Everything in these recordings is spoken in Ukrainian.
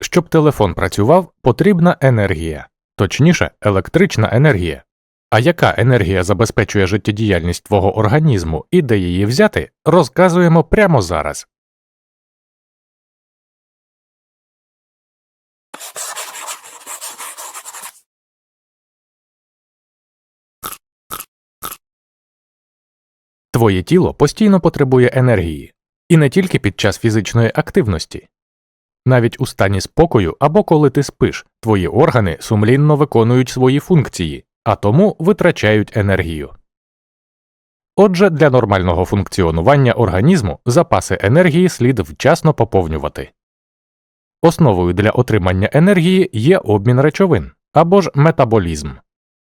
Щоб телефон працював, потрібна енергія, точніше, електрична енергія. А яка енергія забезпечує життєдіяльність твого організму і де її взяти, розказуємо прямо зараз. Твоє тіло постійно потребує енергії, і не тільки під час фізичної активності. Навіть у стані спокою або коли ти спиш, твої органи сумлінно виконують свої функції, а тому витрачають енергію. Отже, для нормального функціонування організму запаси енергії слід вчасно поповнювати. Основою для отримання енергії є обмін речовин або ж метаболізм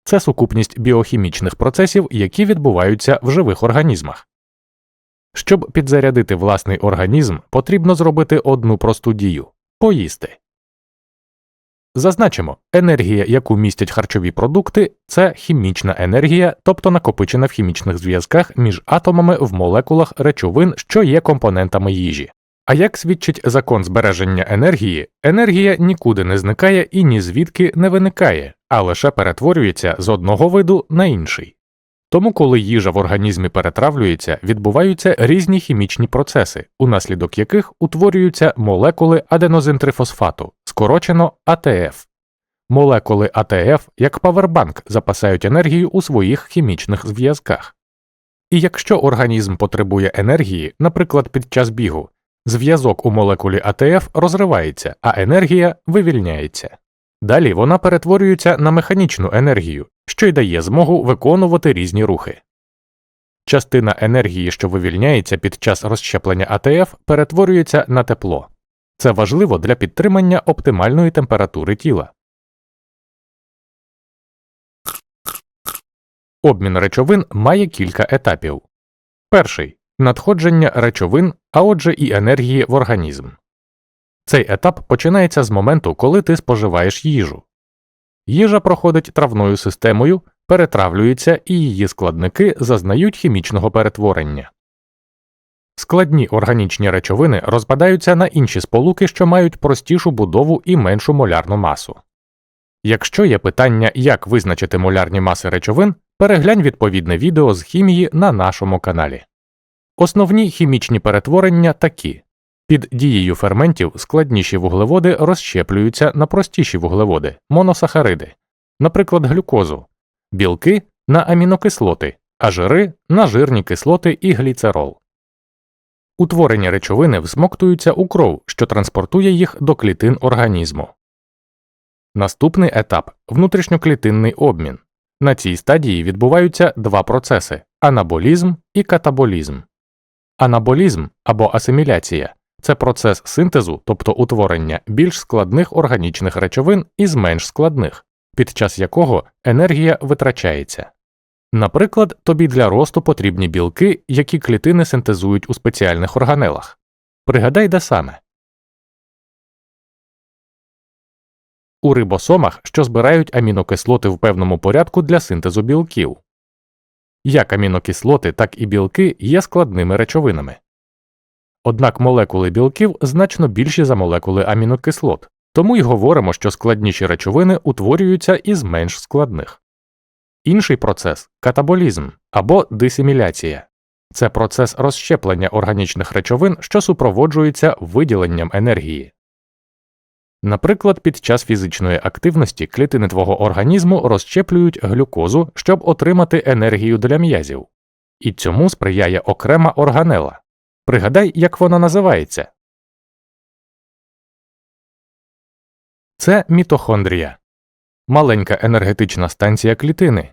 це сукупність біохімічних процесів, які відбуваються в живих організмах. Щоб підзарядити власний організм, потрібно зробити одну просту дію поїсти. Зазначимо, енергія, яку містять харчові продукти, це хімічна енергія, тобто накопичена в хімічних зв'язках між атомами в молекулах речовин, що є компонентами їжі. А як свідчить закон збереження енергії, енергія нікуди не зникає і ні звідки не виникає, а лише перетворюється з одного виду на інший. Тому, коли їжа в організмі перетравлюється, відбуваються різні хімічні процеси, унаслідок яких утворюються молекули аденозинтрифосфату, скорочено АТФ. Молекули АТФ, як павербанк, запасають енергію у своїх хімічних зв'язках. І якщо організм потребує енергії, наприклад, під час бігу, зв'язок у молекулі АТФ розривається, а енергія вивільняється. Далі вона перетворюється на механічну енергію, що й дає змогу виконувати різні рухи. Частина енергії, що вивільняється під час розщеплення АТФ, перетворюється на тепло. Це важливо для підтримання оптимальної температури тіла. Обмін речовин має кілька етапів. Перший надходження речовин, а отже і енергії в організм. Цей етап починається з моменту, коли ти споживаєш їжу. Їжа проходить травною системою, перетравлюється і її складники зазнають хімічного перетворення. Складні органічні речовини розпадаються на інші сполуки, що мають простішу будову і меншу молярну масу. Якщо є питання, як визначити молярні маси речовин, переглянь відповідне відео з хімії на нашому каналі. Основні хімічні перетворення такі під дією ферментів складніші вуглеводи розщеплюються на простіші вуглеводи, моносахариди, наприклад, глюкозу, білки на амінокислоти, а жири на жирні кислоти і гліцерол. Утворені речовини всмоктуються у кров, що транспортує їх до клітин організму. Наступний етап внутрішньоклітинний обмін. На цій стадії відбуваються два процеси анаболізм і катаболізм. Анаболізм або асиміляція це процес синтезу, тобто утворення більш складних органічних речовин із менш складних, під час якого енергія витрачається. Наприклад, тобі для росту потрібні білки, які клітини синтезують у спеціальних органелах. Пригадай де саме. У рибосомах, що збирають амінокислоти в певному порядку для синтезу білків. Як амінокислоти, так і білки є складними речовинами. Однак молекули білків значно більші за молекули амінокислот, тому й говоримо, що складніші речовини утворюються із менш складних. Інший процес катаболізм або дисиміляція це процес розщеплення органічних речовин, що супроводжується виділенням енергії. Наприклад, під час фізичної активності клітини твого організму розщеплюють глюкозу, щоб отримати енергію для м'язів, і цьому сприяє окрема органела. Пригадай, як вона називається. Це мітохондрія маленька енергетична станція клітини.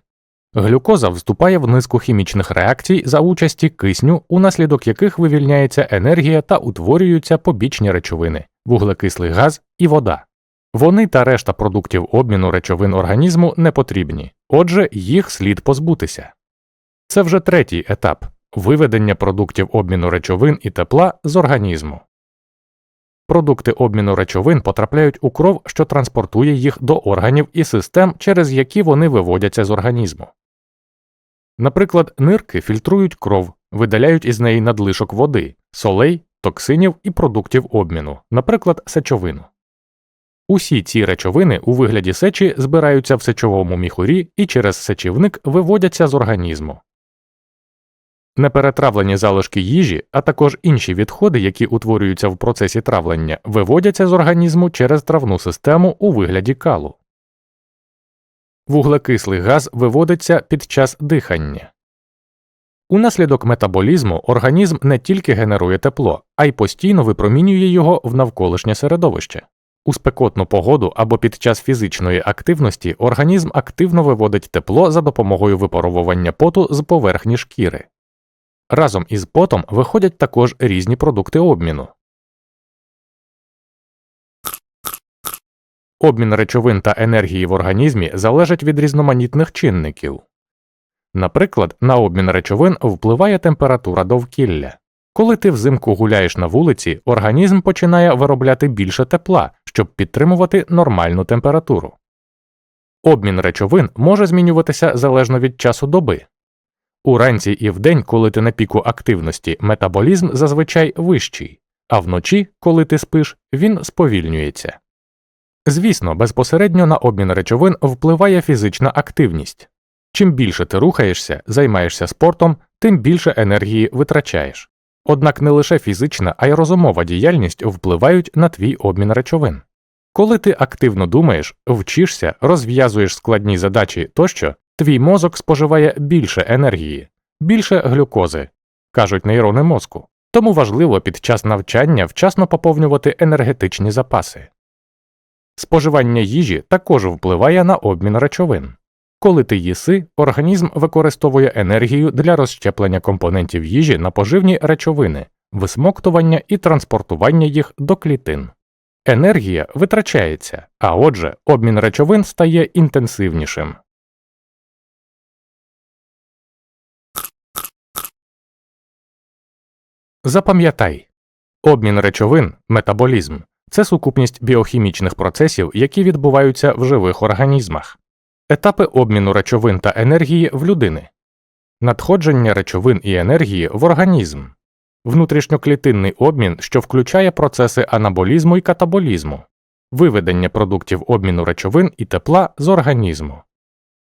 Глюкоза вступає в низку хімічних реакцій за участі кисню, унаслідок яких вивільняється енергія та утворюються побічні речовини, вуглекислий газ і вода. Вони та решта продуктів обміну речовин організму не потрібні, отже, їх слід позбутися. Це вже третій етап виведення продуктів обміну речовин і тепла з організму. Продукти обміну речовин потрапляють у кров, що транспортує їх до органів і систем, через які вони виводяться з організму. Наприклад, нирки фільтрують кров, видаляють із неї надлишок води, солей, токсинів і продуктів обміну, наприклад, сечовину. Усі ці речовини у вигляді сечі збираються в сечовому міхурі і через сечівник виводяться з організму. Неперетравлені залишки їжі, а також інші відходи, які утворюються в процесі травлення, виводяться з організму через травну систему у вигляді калу. Вуглекислий газ виводиться під час дихання. Унаслідок метаболізму організм не тільки генерує тепло, а й постійно випромінює його в навколишнє середовище. У спекотну погоду або під час фізичної активності організм активно виводить тепло за допомогою випаровування поту з поверхні шкіри. Разом із потом виходять також різні продукти обміну. Обмін речовин та енергії в організмі залежить від різноманітних чинників. Наприклад, на обмін речовин впливає температура довкілля. Коли ти взимку гуляєш на вулиці, організм починає виробляти більше тепла, щоб підтримувати нормальну температуру. Обмін речовин може змінюватися залежно від часу доби. Уранці і вдень, коли ти на піку активності, метаболізм зазвичай вищий, а вночі, коли ти спиш, він сповільнюється. Звісно, безпосередньо на обмін речовин впливає фізична активність. Чим більше ти рухаєшся, займаєшся спортом, тим більше енергії витрачаєш. Однак не лише фізична, а й розумова діяльність впливають на твій обмін речовин. Коли ти активно думаєш, вчишся, розв'язуєш складні задачі тощо, твій мозок споживає більше енергії, більше глюкози, кажуть нейрони мозку. Тому важливо під час навчання вчасно поповнювати енергетичні запаси. Споживання їжі також впливає на обмін речовин. Коли ти їси, організм використовує енергію для розщеплення компонентів їжі на поживні речовини, висмоктування і транспортування їх до клітин. Енергія витрачається, а отже, обмін речовин стає інтенсивнішим. Запам'ятай обмін речовин метаболізм це сукупність біохімічних процесів, які відбуваються в живих організмах. Етапи обміну речовин та енергії в людини, надходження речовин і енергії в організм, внутрішньоклітинний обмін, що включає процеси анаболізму і катаболізму, виведення продуктів обміну речовин і тепла з організму.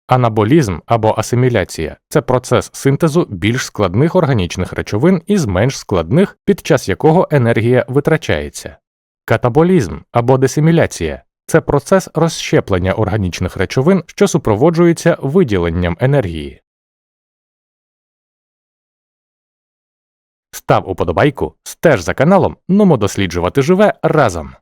Анаболізм або асиміляція це процес синтезу більш складних органічних речовин із менш складних, під час якого енергія витрачається. Катаболізм або десиміляція це процес розщеплення органічних речовин, що супроводжується виділенням енергії. Став уподобайку, стеж за каналом, нумо досліджувати живе разом.